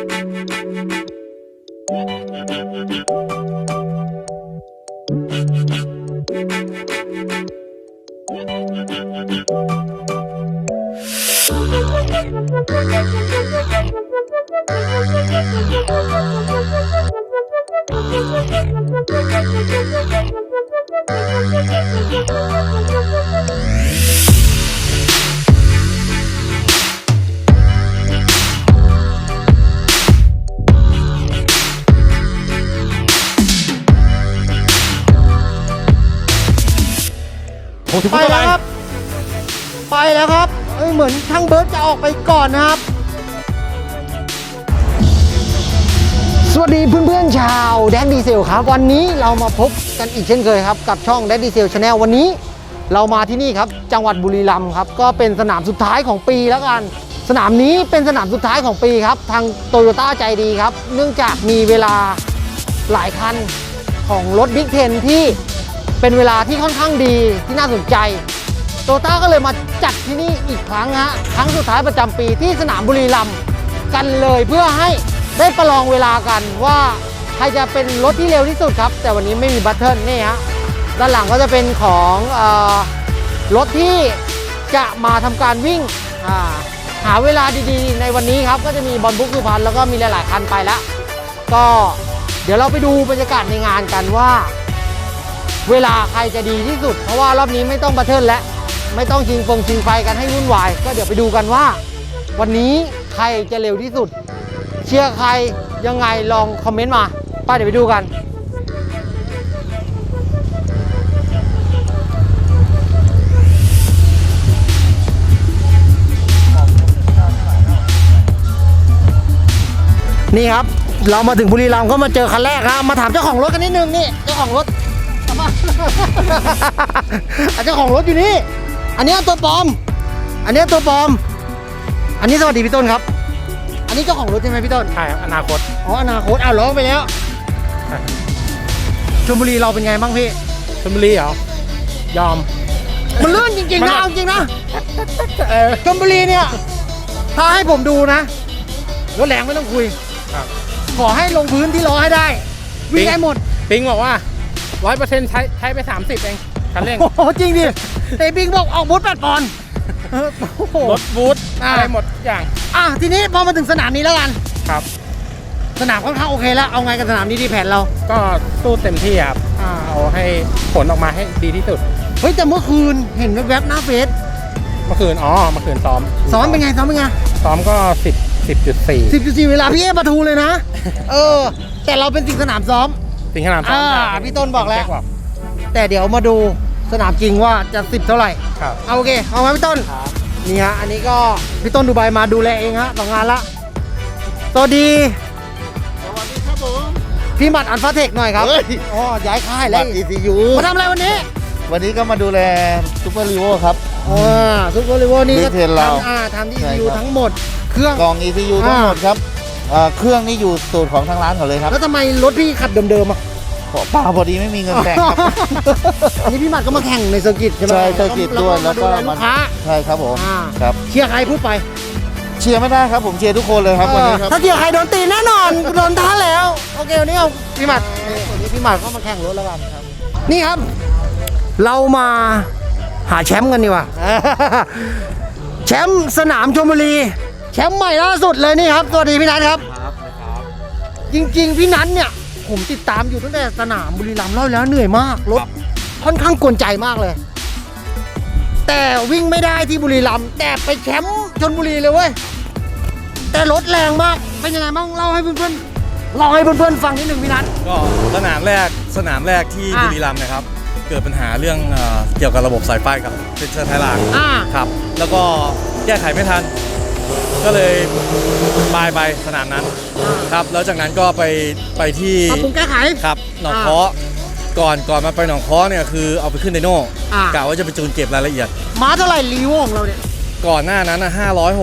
โอ้ ถึงไปเท่าไหแล้ร่วครับ ไปแล้วครับเอ้ยเหมือนช่างเบิร์ดจะออกไปก่อนนะครับ สวัสดีเพื่อนๆชาวแดนดีเซลครับ วันนี้เรามาพบกันอีกเช่นเคยครับ กับช่องแดนดีเซลชาแนลวันนี้ เรามาที่นี่ครับ จังหวัดบุรีรัมย์ครับ ก็เป็นสนามสุดท้ายของปีแล้วกัน สนามนี้เป็นสนามสุดท้ายของปีครับ ทางโตโยต้าใจดีครับ เนื่องจากมีเวลาหลายคันของรถบิ๊กเทนที่ เป็นเวลาที่ค่อนข้างดีที่น่าสนใจ โตต้าก็เลยมาจัดที่นี่อีกครั้งฮะครั้งสุดท้ายประจำปีที่สนามบุรีรัมย์กันเลยเพื่อให้ได้ประลองเวลากันว่าใครจะเป็นรถที่เร็วที่สุดครับ แต่วันนี้ไม่มีบัตเทิลนี่ฮะด้านหลังก็จะเป็นของเออรถที่จะมาทำการวิ่งหาเวลาดีๆ ในวันนี้ครับก็จะมีบอลบุ๊กสุพรรณแล้วก็มีหลายๆคันไปแล้ว ก็เดี๋ยวเราไปดูบรรยากาศในงานกันว่า เวลาใครจะดีที่สุด เพราะว่ารอบนี้ไม่ต้องบัตเทิลแล้วไม่ต้องชิงฟงชิงไฟกันให้วุ่นวาย ก็เดี๋ยวไปดูกันว่า วันนี้ใครจะเร็วที่สุด เชียร์ใครยังไงลองคอมเมนต์มาป้าเดี๋ยวไปดูกันนี่ครับ เรามาถึงบุรีรัมย์ก็มาเจอคันแรกครับมาถามเจ้าของรถกันนิดนึงนี่เจ้าของรถ มาอะเจ้าของรถอยู่นี่ อันนี้ตัวปลอม อันนี้ตัวปลอม อันนี้สวัสดีพี่ต้นครับ อันนี้เจ้าของรถใช่ไหมพี่ต้น ใช่ครับอนาคต อ๋ออนาคตอ้าวร้องไปแล้วชลบุรีเราเป็นไงบ้างพี่ชลบุรีเหรอ ยอม มันลื่นจริงๆมันนะแบบเอาจริงนะเออชลบุรีเนี่ย ถ้าให้ผมดูนะรถแรงไม่ต้องคุยครับขอให้ลงพื้นที่ล้อให้ได้ วิ่งได้หมด ปิงบอกว่า ร้อยเปอร์เซ็นต์ใช้ใช้ไปสามสิบเองคันเร่ง โอ้โหจริงดิแต่บิงบอกออกบูธแปดปอนด์เออโอ้โห รถบูทอ่า อะไรหมดทุกอย่างอะทีนี้พอมาถึงสนามนี้แล้วกัน ครับ สนามค่อนข้างโอเคแล้ว เอาไงกับสนามนี้ดีแผนเรา ก็สู้เต็มที่ครับเอาให้ผลออกมาให้ดีที่สุด เฮ้ยแต่เมื่อคืนเห็นแวบๆหน้าเฟซเมื่อคืน อ๋อ เมื่อคืนซ้อมซ้อมเป็นไงซ้อมเป็นไงซ้อมก็สิบสิบจุดสี่สิบจุดสี่เวลาพี่เอประทูเลยนะ เออ แต่เราเป็นสิ่งสนามซ้อม ถึงขนาดซ้อมอ่าได้พี่ต้นบอกแล้วเช็คแต่เดี๋ยวมาดูสนามจริงว่าจะสิบเท่าไหร่ ครับ เอาโอเค เอาไหมพี่ต้นครับนี่ฮะ อันนี้ก็พี่ต้นดูไบมาดูแลเองฮะสองงานละสวัสดี สวัสดีครับผม พี่หมัดอันฟาเทคหน่อยครับเฮ้ย อ๋อย้ายค่ายแล้บัวตร ECU มาทำอะไรวันนี้วันนี้ก็มาดูแลซูเปอร์ลีโวครับ อ่าซุปเปอร์ลิเวอร์นี่ก็ Big Ten เราทำอ่าทำที่ใช่ยูครับ ทั้งหมด เครื่อง กล่อง ECU ทั้งหมดครับ เอ่อเครื่องนี่อยู่สูตรของทางร้านเขาเลยครับแล้วทำไมรถพี่ขัดเดิมๆอะขอเปล่าพอดีไม่มีเงินแต่งครับ อันนี้พี่หมัดก็มาแข่งในเซอร์กิตใช่ไหมใช่เซอร์กิตด้วยแล้วก็มาดูแลลูกค้า ใช่ครับผมอ่า ครับ เชียร์ใครพูดไปเชียร์ไม่ได้ครับผมเชียร์ทุกคนเลยครับวันนี้ครับถ้าเชียร์ใครโดนตีแน่นอน โดนท้าแล้ว โอเควันนี้เอาพี่หมัดนี่วันนี้พี่หมัดก็มาแข่งรถแล้วกันครับ นี่ครับ เรามาหาแชมป์กันดีกว่า แชมป์สนามชลบุรี แชมป์ใหม่ล่าสุดเลยนี่ครับสวัสดีพี่นัทครับ จริงๆ พี่นัทเนี่ย ผมติดตามอยู่ตั้งแต่สนามบุรีรัมย์เล่าแล้วเหนื่อยมากรถค่อนข้างกวนใจมากเลย แต่วิ่งไม่ได้ที่บุรีรัมย์แต่ไปแชมป์ชนบุรีเลยเว้ยแต่รถแรงมากเป็นยังไงบ้างเล่าให้เพื่อนๆเล่าให้เพื่อนๆฟังนิดหนึ่งพี่นัท ก็สนามแรกสนามแรกที่อ่าบุรีรัมย์นะครับ เกิดปัญหาเรื่องเอ่อเกี่ยวกับระบบสายไฟกับเซ็นเซอร์ท้ายรางอ่า ครับ แล้วก็แก้ไขไม่ทัน ก็เลยบายไปสนามนั้นครับ แล้วจากนั้นก็ไปไปที่ปรับปรุงแก้ไข ครับหนองอ่า เคาะก่อนก่อนมาไปหนองเคาะเนี่ยคือเอาไปขึ้นไดโน่อ่ากะว่าจะไปจูนเก็บรายละเอียด ม้าเท่าไหร่รีโวของเราเนี่ย ก่อนหน้านั้นนะ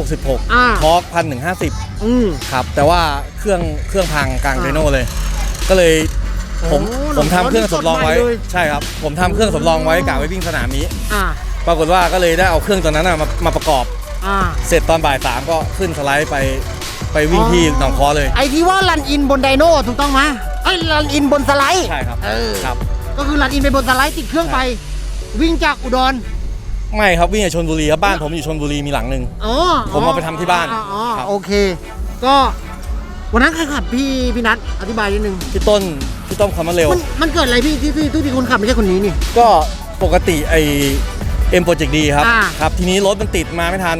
566อ่า ทอร์กพันหนึ่งห้าสิบอืม ครับ แต่ว่าเครื่องเครื่องพังกลางอ่าไดโน่เลย ก็เลยผมโอ้ผมทำเครื่องสำรองไว้ หนองเคาะนี่สดใหม่เลย ใช่ครับ ผมทำเครื่องสำรองไว้กะไว้วิ่งสนามนี้ อ่า ปรากฏว่าก็เลยได้เอาเครื่องตัวนั้นนะมามาประกอบ อ่า เสร็จตอนบ่ายสามก็ขึ้นสไลด์ไปไปไปวิ่งที่หนองคอเลย ไอที่ว่ารันอินบนไดโน่ถูกต้องไหมไอ้ยรันอินบนสไลด์ใช่ครับเออครับ ก็คือรันอินไปบนสไลด์ติดเครื่องไป วิ่งจากอุดรไม่ครับวิ่งจากชนบุรีครับบ้านผมอยู่ชนบุรีมีหลังหนึ่ง อ๋อผมเอาไปทำที่บ้านอ๋ออ๋อครับ โอเค ก็วันนั้นใครขับพี่พี่นัทอธิบายนิดนึงพี่ต้นพี่ต้นความมาเร็ว มันมันเกิดอะไรพี่ที่ที่ที่ที่คนขับไม่ใช่คนนี้นี่ก็ปกติไอ เอ็มโปรเจกต์ดีครับอ่า ครับ ทีนี้รถมันติดมาไม่ทัน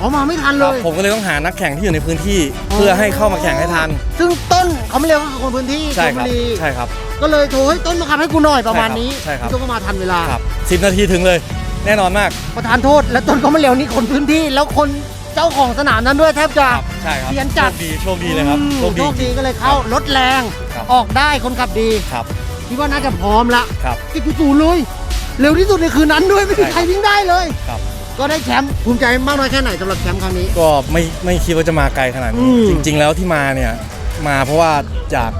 อ๋อมาไม่ทันคเลรับย ผมก็เลยต้องหานักแข่งที่อยู่ในพื้นที่ อ๋อ เพื่อให้เข้ามาแข่งให้ทัน ซึ่งต้นเขาไม่เร็วก็คือคนพื้นที่ใช่ชลครับบุรีใช่ครับ ก็เลยโทรให้ต้นมาขับให้กูหน่อยประมาณนี้ใช่ครับ พี่ต้นก็มาทันเวลา ครับสิบนาทีถึงเลย แน่นอนมาก ประธานโทษและต้นก็ไม่เร็วนี่คนพื้นที่ แล้วคนเจ้าของสนามนั้นด้วยแทบจะ ครับ ใช่ครับเรียนจัด โชคดีโชคดีเลยครับอืมโชคโชดีคดี ก็เลยเข้ารถแรง ครับ ออกได้คนขับดี ครับคิดว่าน่าจะพร้อมละครับ ติดศูนย์เลย เร็วที่สุดในคืนนั้นด้วยไม่มีใช่ใครวิ่งได้เลย ครับ ก็ได้แชมป์ภูมิใจมากน้อยแค่ไหนสำหรับแชมป์ครั้งนี้ ก็ไม่ไม่คิดว่าจะมาไกลขนาดอืนี้ ม จริง ๆ แล้วที่มาเนี่ยมาเพราะว่าอยาก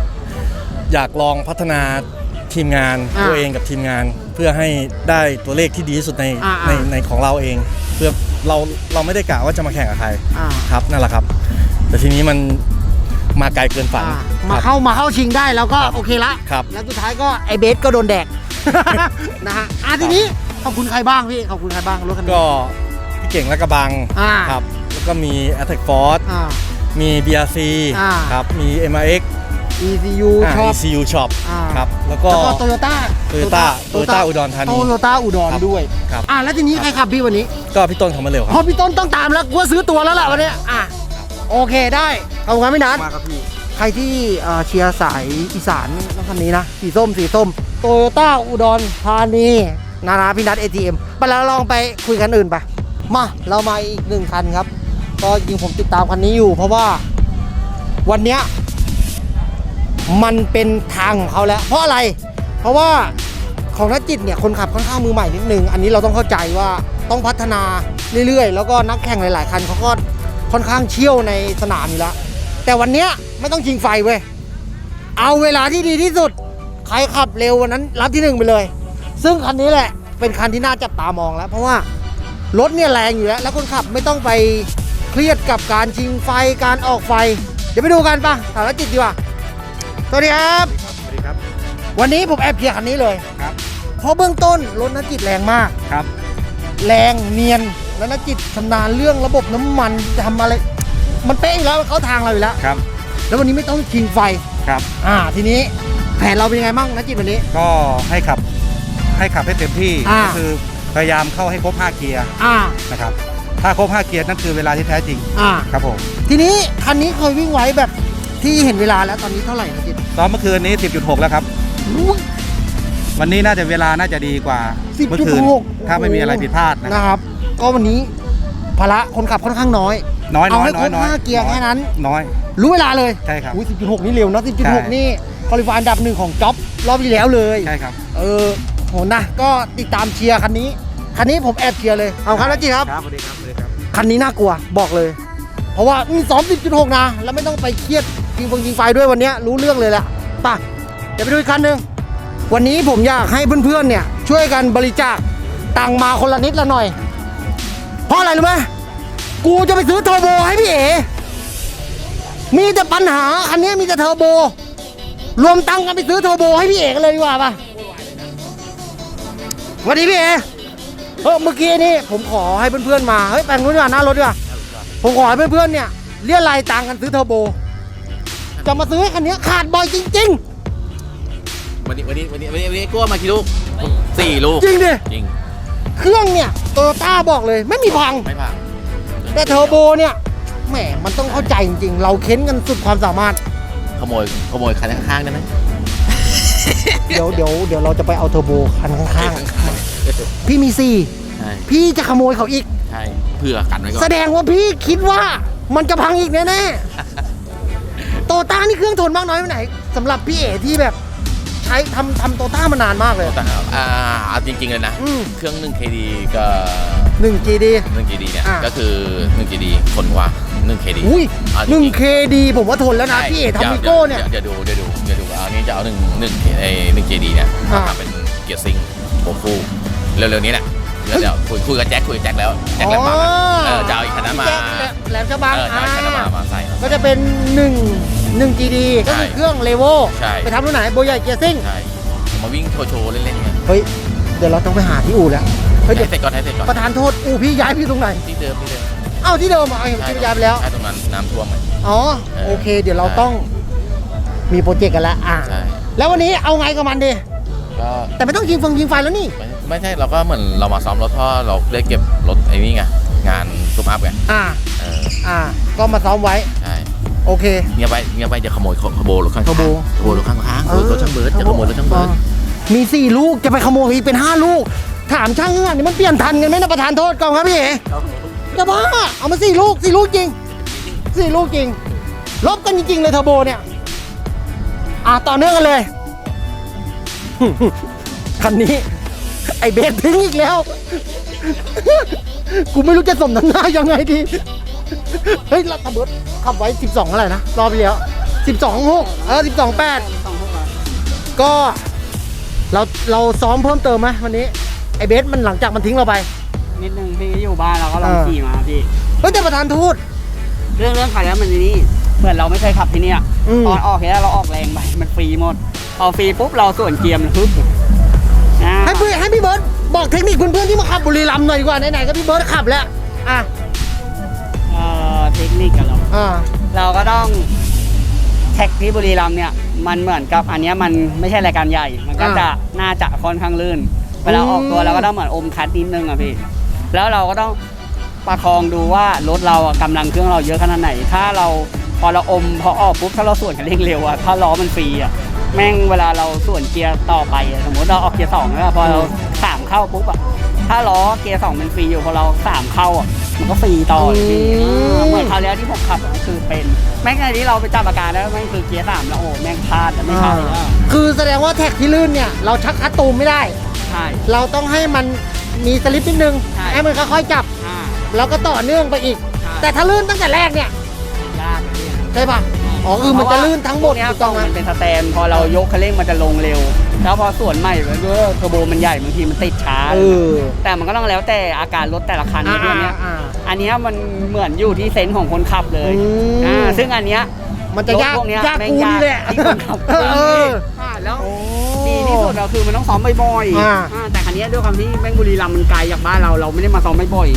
อยากลองพัฒนาทีมงานตัวเองกับทีมงาน เพื่อให้ได้ตัวเลขที่ดีที่สุดในในในของเราเอง เพื่อเราเราไม่ได้กะว่าจะมาแข่งกับใครอ่าครับนั่นแหละครับ แต่ทีนี้มันมาไกลเกินฝันอ่าคมารับ เข้ามาเข้าชิงได้แล้วก็ครับโอเคละ ครับ แล้วสุดท้ายก็ไอเบสก็โดนแดก นะฮะอะทีนี้ขอบคุณใครบ้างพี่ขอบคุณใครบ้างรถคันนี้ก็พี่เก่งและกระบังอ่าครับ แล้วก็มี Attack Force อ่า มี BRC อ่า ครับ มี MRX ECU อ่า ชอบ ECU Shop อ่า ครับ แล้วก็ แล้วก็โตโยต้า Toyota Toyota อุดรธานีโตโยต้าอุดรครับด้วยครับ อะแล้วทีนี้ใครขับพี่วันนี้ก็พี่ต้นเขามาเร็วคพอรับพี่ต้นต้องตามแล้วกูว่าซื้อตัวแล้วล่ะวันเนี้ยอะโอเคได้ขอบคุณครับพี่นัทมาครับพี่ ใครที่เอ่อเชียร์สายอีสานรถคันนี้นะ สีส้มสีส้ม โตโยต้าอุดรธานีนานาพี่นัท ATM ไปแล้วลองไปคุยกันอื่นไปมาเรามาอีกหนึ่งคันครับ ก็จริงผมติดตามคันนี้อยู่ เพราะว่าวันเนี้ยมันเป็นทางของเขาแล้ว เพราะอะไร เพราะว่าของนักจิตเนี่ยคนขับค่อนข้างมือใหม่นิดนึง อันนี้เราต้องเข้าใจว่าต้องพัฒนาเรื่อยๆ แล้วก็นักแข่งหลาย ๆ คันเขาก็ค่อนข้างเชี่ยวในสนามอยู่แล้วแต่วันเนี้ยไม่ต้องชิงไฟเว้ยเอาเวลาที่ดีที่สุด ใครขับเร็ววันนั้นรับที่หนึ่งไปเลย ซึ่งคันนี้แหละเป็นคันที่น่าจับตามองแล้ว เพราะว่ารถเนี่ยแรงอยู่แล้ว แล้วคนขับไม่ต้องไปเครียดกับการชิงไฟการออกไฟ เดี๋ยวไปดูกันปะถามแล้วจิตดีกว่าสวัสดีครับ สวัสดีครับ วันนี้ผมแอบเพียร์คันนี้เลยครับ เพราะเบื้องต้นรถนักจิตแรงมากครับ แรงเนียนแล้วนักจิตชำนาญเรื่องระบบน้ำมันทำอะไร มันเป๊ะอยู่แล้วมันเข้าทางเราอยู่แล้วครับ แล้ววันนี้ไม่ต้องชิงไฟครับ อ่าทีนี้ แผนเราเป็นยังไงบ้างนักจิตวันนี้ ก็ให้ขับให้ขับให้เต็มที่อ่า ก็คือพยายามเข้าให้ครบ 5 เกียร์อ่า นะครับถ้าครบ 5 เกียร์นั่นคือเวลาที่แท้จริงอ่า ครับผมทีนี้คันนี้เคยวิ่งไว้แบบที่เห็นเวลาแล้วตอนนี้เท่าไหร่นะจิตตอนเมื่อคืนนี้ 10.6 แล้วครับวันนี้น่าจะเวลาน่าจะดีกว่า10.6เมื่อคืนถ้าไม่มีอะไรผิดพลาดนะครับนะครับ ก็วันนี้ภาระคนขับค่อนข้างน้อย น้อยเอาน้อยให้น้ครอยบน้อยห้าเกียร์แค่นั้น น้อย รู้เวลาเลยใช่ครับ อุ้ย10.6นี่เร็วนะใช่10.6นี่ คอลิฟายอันดับหนึ่งของจ็อบรอบที่แล้วเลย ใช่ครับ เออโหนะก็ติดตามเชียร์คันนี้ คันนี้ผมแอบเชียร์เลยเอาครับนักจิตครับ ครับสวัสดีครับสวัสดีครับ คันนี้น่ากลัวบอกเลย เพราะว่านี่ซ้อม10.6นะ แล้วไม่ต้องไปเครียดยิงฟงยิงไฟด้วยวันเนี้ยรู้เรื่องเลยแหละไป่ะเดี๋ยวไปดูอีกคันหนึ่งวันนี้ผมอยากให้เพื่อนๆเนี่ย ช่วยกันบริจาคตังค์มาคนละนิดละหน่อย เพราะอะไรรู้ไหมกูจะไปซื้อเทอร์โบให้พี่เอ๋มีแต่ปัญหาคันนี้มีแต่เทอร์โบ รวมตังค์กันไปซื้อเทอร์โบให้พี่เอ๋กันเลยดีกว่าป่ะสวัสดีพี่เอ๋เออเมื่อกี้นี่ผมขอให้เพื่อนๆมาเฮ้ยแปลงนู้นดีกว่าหน้ารถดีกว่าผมขอให้เพื่อนๆเนี่ยเรียรายตังค์กันซื้อเทอร์โบ จะมาซื้อให้คันนี้ขาดบ่อยจริง วันนี้วันนี้วันนี้วันนี้วันนี้กลัวมากี่ลูกสี่ลูก ๆ จริงดิจริง เครื่องเนี่ยโตโยต้าบอกเลยไม่มีพัง ไม่ผ่านแต่เทอร์โบเนี่ยแหมมันต้องเข้าใจจริงๆ เราเค้นกันสุดความสามารถ ขโมยขโมยคันข้างๆได้ไหมเดี๋ยวเดี๋ยวเดี๋ยวเราจะไปเอาเทอร์โบคันข้างๆพี่มีสี่ใช่พี่จะขโมยเขาอีก ใช่เพื่อกันไว้ก่อแสนดงว่าพี่คิดว่ามันจะพังอีกแน่ๆโตต้านี่เครื่องทนมากน้อยไปไหนสำหรับพี่เอ๋ที่แบบ ใช้ทำทำโตต้ามานานมากเลย แต่อ่าเอาจริงๆเลยนะ อืมเครื่อง 1KD ก็หนึ่งจีดี 1KD เนี่ย อ่า ก็คือ 1KD คนกว่า 1KD อุ้ยอ่าหนึ่งจริงๆเคดีผมว่าทนแล้วนะใช่พี่เอ๋ดี๋วทำวิโก้เนี่ยดี๋วเดี๋ยวดูเดี๋ยวดูเดี๋ยวดูอันนี้จะเอาหนึ่งหนึ่งไอ้หนึ่ง KD เนี่ยอ่ามาทำเป็นเกียร์ซิงโบคู่เร็วๆนี้แหละเดี๋ยวเดี๋ยวคุยคุยกับแจ็คคุยกับแจ็คแล้วแจ็คแหลมบังอะเออจะเอาอีกคันนั้นมาแจ็คแหลมฉบังเออจะเอาอีกคันนั้นมามาใส่ ก็จะเป็น1 1 GD ก็คือใช่เครื่องเลโวใช่ ไปทำรุ่นไหนโบใหญ่เกียร์ซิ่งใช่ผมมาวิ่งโชว์โชว์เล่นๆกันเฮ้ยเดี๋ยวเราต้องไปหาที่อู่แล้วเฮ้ยเดี๋ยวให้เสร็จก่อนให้เสร็จก่อนประธานโทษอู่พี่ย้ายไปอยู่ตรงไหนที่เดิมที่เดิม เอ้าที่เดิมอะเอาเห็นที่ย้ายไปแล้ว ใช่ตรงนั้นน้ำท่วมไง อ๋อเออโอเค เดี๋ยวเราต้องมีโปรเจกต์กันแล้วอะใช่ แล้ววันนี้เอาไงกับมันดี ก็แต่ไม่ต้องยิงฟงยิงไฟแล้วนี่ ไม่ไม่ใช่เราก็เหมือนเรามาซ้อมรถท่อเราเรียกเก็บรถไอ้นี่ไงงานซุปอัพไงอ่า เอออ่า ก็มาซ้อมไว้ ใช่โอเค เงียบไปเงียบไปจะขโมยขโมยรถข้างๆขโมย ขโมยรถข้างๆรถช่างเบิร์ดจะขโมยรถช่างเบิร์ดมีสี่ลูกจะไปขโมยอีกเป็นห้าลูก ถามช่างเงื่อนนี่มันเปลี่ยนทันกันไหมนะประธานโทษกองครับพี่เอ๋ จะบ้า เอามาสี่ลูกสี่ลูกจริงสี่ลูกจริง ลบกันจริง ๆ เลยเทอร์โบเนี่ย อะต่อเนื่องกันเลย คันนี้ ไอเบสทิ้งอีกแล้ว กูไม่รู้จะสมน้ำหน้ายังไงดี เฮ้ยเราตะเบิดขับไว้ 12อะไรนะ รอบที่แล้ว 12 6เออ12 8ก็ เราเราซ้อมเพิ่มเติมไหมวันนี้ ไอเบสมันหลังจากมันทิ้งเราไป นิดนึงพี่อยู่บ้านเราก็ลองเออ ขี่มาพี่ เฮ้ยแต่ประธานทูตเรื่องเรื่องขับแล้วมันนี่เหมือนเราไม่เคยขับที่เนี่ยอืม ตอนออกแค่เราออกแรงไปมันฟรีหมดพอฟรีปุ๊บเราส่วนเกียร์มันปึ๊บอ่าให้พี่ให้พี่เบิร์ดบอกเทคนิคเพื่อนๆที่มาขับบุรีรัมย์หน่อยดีกว่าไหนๆก็พี่เบิร์ดขับแล้วอะเอ่อเทคนิคกันเรา อ่า เราก็ต้องแท็กที่บุรีรัมย์เนี่ย มันเหมือนกับอันเนี้ยมันไม่ใช่รายการใหญ่ มันก็อ่าจะน่าจะค่อนข้างลื่นเวลาออกตัวเราก็ต้องเหมือนอมคัดนิดนึงอะพี่ แล้วเราก็ต้องประคองดูว่ารถเราอะกำลังเครื่องเราเยอะขนาดไหน ถ้าเราพอเราอมพอออกปุ๊บถ้าเราส่วนคันเร่งเร็วอะถ้าล้อมันฟรีอะแม่งเวลาเราส่วนเกียร์ต่อไปอะสมมติเราออกเกียร์สองแล้วพอเราสามเข้าปุ๊บอะถ้าล้อเกียร์สองมันฟรีอยู่พอเราสามเข้าอะมันก็ฟรีต่อเลยพี่อืมอ่าเหมือนคราวแล้วที่ผมขับอะคือเป็นแม่งในที่เราไปจับอาการแล้วแม่งคือเกียร์สามแล้วโอ้แม่งพลาดแล้วไม่ใช่แล้วคือแสดงว่าแท็กที่ลื่นเนี่ยเราชักคัดตูมไม่ได้ใช่เราต้องให้มัน มีสลิปนิดนึงใช่ ให้มันค่อยๆจับ อ่าแล้วก็ต่อเนื่องไปอีกใช่แต่ถ้าลื่นตั้งแต่แรกเนี่ยยากเลยพี่ใช่ป่ะอ๋อคือมันจะลื่นทั้งหมดเนี้ยถูกกล้ต้อองงไหม มันเป็นสแตนพอเรายกคันเร่งมันจะลงเร็ว แล้วพอส่วนใหม่เลยด้วยเทอร์โบมันใหญ่บางทีมันติดช้า เออ แต่มันก็ต้องแล้วแต่อาการรถแต่ละคันอ่าในเรื่องเนี้ยอ่าอันเนี้ยมันเหมือนอยู่ที่เซนส์ของคนขับเลยอืม อ่าซึ่งอันเนี้ยมันจะยากรถพวกเนี้ยยากแม่งกูนี่แหละที่คนขับเออเอออ่าแล้วโอ้ ดีที่สุดเราคือมันต้องซ้อมบ่อยๆอ่า อ่า แต่คันเนี้ยด้วยความที่แม่งบุรีรัมย์มันไกลจากบ้านเราเราไม่ได้มาซ้อมบ่อย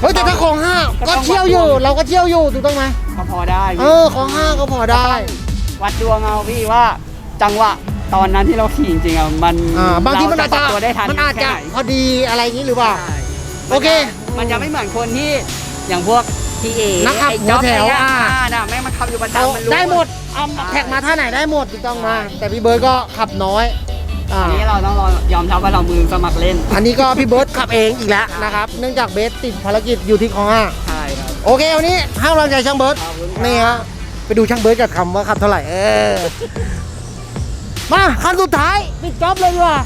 เฮ้ยแต่ถ้าของห้าก็ก็ต้องเที่ยวอยู่ เราก็เที่ยวอยู่ถูกต้องไหมๆก็พอได้เออของห้าก็พอได้วัดดวงเอาพี่ว่าจังหวะตอนนั้นที่เราขี่จริงๆอะมันอ่าบางทีมันอาจเรจะปรับตัวได้ทันมันอาจจะแค่ไหนพอดีอะไรอย่างนี้หรือเปล่า ใช่โอเคมันจะไม่เหมือนคนที่อย่างพวกพี่เอนักขับไอ้จ๊อบหัวแถวอะไรเงี้ยอ่า อ่าน่ะแม่งมันขับอยู่ประเอาจำมันรู้ ได้หมดเอาแท็กมาท่าไหนได้หมดถูกต้องมา แต่พี่เบิร์ดก็ขับน้อย อ่า อันนี้เราต้องรอยอมรับว่าเรามือสมัครเล่นอันนี้ก็พี่เบิร์ดขับเองอีกแล้วนะครับ เนื่องจากเบสติดภารกิจอยู่ที่ของห้าใช่ครับ โอเควันนี้ให้กำลังใจช่างเบิร์ดขอบคุณครับ นี่ฮะไปดูช่างเบิร์ดกับคำว่าขับเท่าไหร่เออมาคันสุดท้ายปิดจ็อบเลยดีกว่า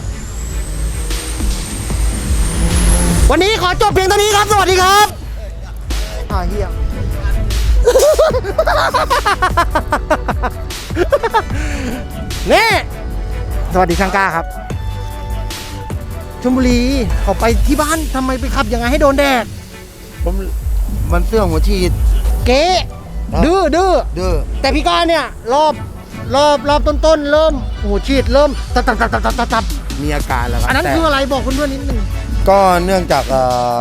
วันนี้ขอจบเพียงเท่านี้ครับสวัสดีครับอ่าเฮีย นี่ สวัสดีช่างกล้าครับชลบุรีเขาไปที่บ้านทำไมไปขับยังไงให้โดนแดดผมมันเสื้องหัวฉีด เก๊ดื้อดื้อดื้อแต่พี่ก้อนเนี่ยรอบรอบรอบต้นๆเริ่มโอ้โหฉีดเริ่มตัดตัดตัดตัดตัดตัดตัดมีอาการแล้วครับอันนั้นแต่คืออะไรบอกเพื่อนๆนิดนึงก็เนื่องจากเอ่อ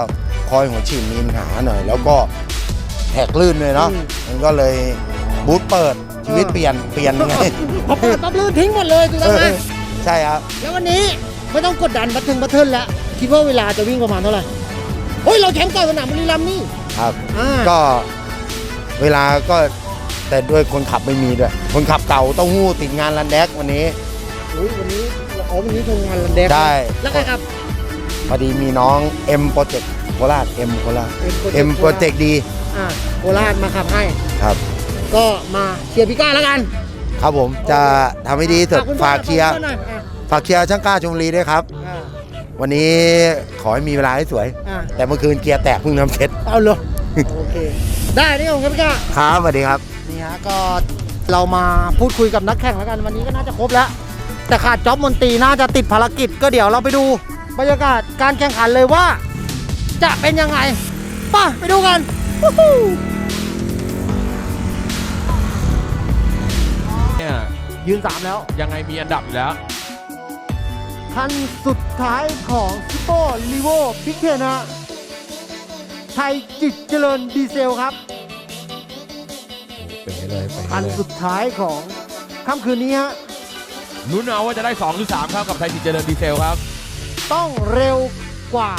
คอยหัวฉีดมีปัญหาหน่อย แล้วก็แหกลื่นเลยเนาะมันก็เลยบูทเปิดชีวิตเปลี่ยนเปลี่ยนไง พอเปิดปั๊บลื่นทิ้งหมดเลยถูกเอต้องไหมอ ใช่ครับ แล้ววันนี้ไม่ต้องกดดันบัตเทิงบัตเทิลแล้วคิดว่าเวลาจะวิ่งประมาณเท่าไหร่เฮ้ยเราแชมป์เก่าสนามบุรีรัมย์นี่ ครับ อ่า ก็เวลาก็แต่ด้วยคนขับไม่มีด้วย คนขับเก่าเต้องหู้ติดงานรันแดกวันนี้โอ้ยวันนี้อ๋อวันนี้ทำงานรันแดงได้ แล้วใครครับพอดีมีน้อง M Project โคราช M โคราช M M Project ดีอ่าโคราชมาขับให้ ครับ ก็มาเชียร์พี่ก้าแล้วกัน ครับผมจะทำให้ดีที่สุดอะคุณพ่อฝากเชียร์คุณพ่อหน่อยอะฝากเชียร์ช่างกล้าชมบุรีด้วยครับอ่าวันนี้ขอให้มีเวลาให้สวย อ่า แต่เมื่อคืนเกียร์แตกเพิ่งทำเสร็จเอาเลยโอเค ได้นี่ผมครับพี่ก้าครับสวัสดีครับ นี่ฮะก็เรามาพูดคุยกับนักแข่งแล้วกันวันนี้ก็น่าจะครบแล้ว แต่ขาดจ็อบมนตรีน่าจะติดภารกิจก็เดี๋ยวเราไปดูบรรยากาศการแข่งขันเลยว่า จะเป็นยังไงไป่ะไปดูกันวู้ฮู้ ยืนสามแล้ว ยังไงมีอันดับอยู่แล้ว คันสุดท้ายของซิโป้ลีโวพิกเทนฮะไทยจิตเจริญดีเซลครับ เป๋เลยเป๋คันเลยสุดท้ายของค่ำคืนนี้ฮะ ลุ้นเอาว่าจะได้ 2 หรือ 3 ครับกับไทยจิตเจริญดีเซลครับ ต้องเร็วกว่า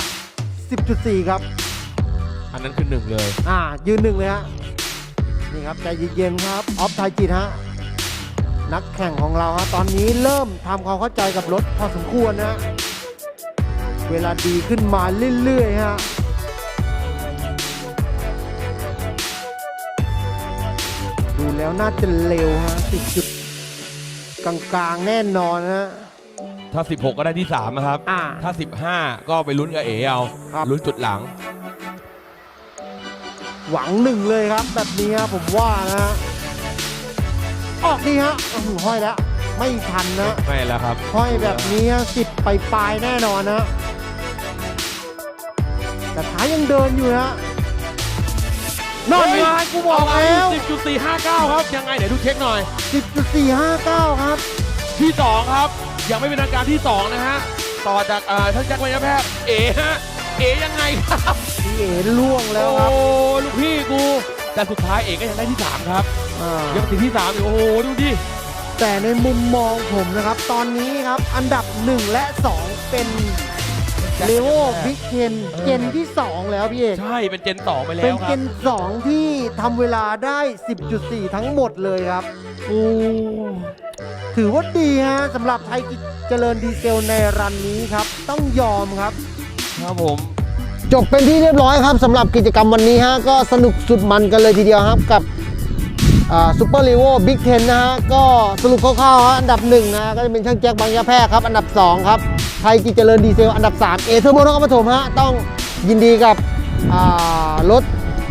10.4 ครับ อันนั้นคือหนึ่งเลย อ่า ยืนหนึ่งเลยฮะ นี่ครับ ใจเย็นๆครับ ออฟไทยจิตฮะ นักแข่งของเราฮะตอนนี้เริ่มทำความเข้าใจกับรถพอสมควรนะ เวลาดีขึ้นมาเรื่อยๆฮะดูแล้วน่าจะเร็วฮะสิจุดกลางๆแน่นอนฮะ ถ้า 16 ก็ได้ที่3นะครับ อ่าถ้า 15 ก็ไปลุ้นกับเอ๋เอาครับ ลุ้นจุดหลัง หวังหนึ่งเลยครับ แบบนี้ครับผมว่านะฮะ ออกดีฮะโอ้โหห้อยแล้วไม่ทันนะไม่แล้วครับห้อยแบบนี้สิบไปปลายๆแน่นอนนะแต่ท้ายยังเดินอยู่นะนอนไงกูบอกแล้ว 10.459 ครับ ยังไงเดี๋ยวดูเช็คหน่อย 10.459 ครับ ที่ 2 ครับ ยังไม่เป็นทางการที่ 2 นะฮะ ต่อจากเอ่อท่านแจ็ควัยแพทย์เอ๋ฮะ เอ๋ยังไงครับ พี่เอ๋ล่วงแล้วคโอ้รับลูกพี่กู แต่สุดท้ายเอ๋ก็ยังได้ที่3ครับอ่ายังติดที่3อยู่โอ้โหดูดิแต่ในมุมมองผมนะครับ ตอนนี้ครับอันดับ 1 และ 2 เป็นเลโอบิ๊กเทนเจนที่ 2 แล้วพี่เอกใช่เป็นเจน2ไปแล้เป็นวคเกรับณฑ์2ที่ทำเวลาได้ 10.4 ทั้งหมดเลยครับ โอ้ถือว่าดีฮะสำหรับไทยเจริญดีเซลในรันนี้ครับ ต้องยอมครับ ครับผม จบเป็นที่เรียบร้อยครับสำหรับกิจกรรมวันนี้ฮะก็สนุกสุดมันกันเลยทีเดียวครับกับซูเปอร์ลีโวบิ๊กเทนนะฮะก็สรุปคร่าวๆอันดับ1นะก็จะเป็นช่างแจ็คบางยาแพรครับ อันดับ 2 ครับ ไทยกิจเจริญดีเซล อันดับ 3 เอเทอร์โบนครปฐมฮะต้องยินดีกับรถ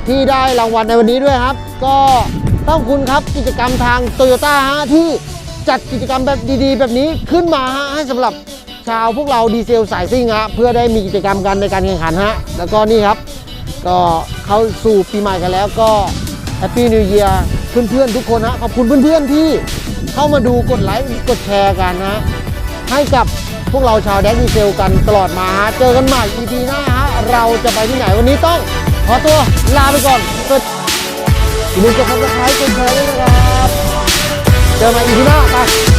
ที่ได้รางวัลในวันนี้ด้วยครับ ก็ต้องคุณครับกิจกรรมทางโตโยต้าฮะที่จัดกิจกรรมแบบดีๆ แบบนี้ขึ้นมาฮะให้สำหรับ ชาวพวกเราดีเซลสายซิ่งฮะเพื่อได้มีกิจกรรมกันในการแข่งขันฮะแล้วก็นี่ครับ ก็เข้าสู่ปีใหม่กันแล้วก็แฮปปี้นิวเยียร์เพื่อนๆทุกคนฮะขอบคุณเพื่อนๆที่เข้ามาดูกดไลค์กดแชร์กันนะให้กับพวกเราชาวแดนดีเซลกันตลอดมาฮะเจอกันใหม่ EP หน้าฮะเราจะไปที่ไหนวันนี้ต้อง ขอตัวลาไปก่อนสวัสดีอย่าลืมกดซับสไครต์กดแชร์ด้วยนะครับ เจอกันใหม่ EP หน้าไป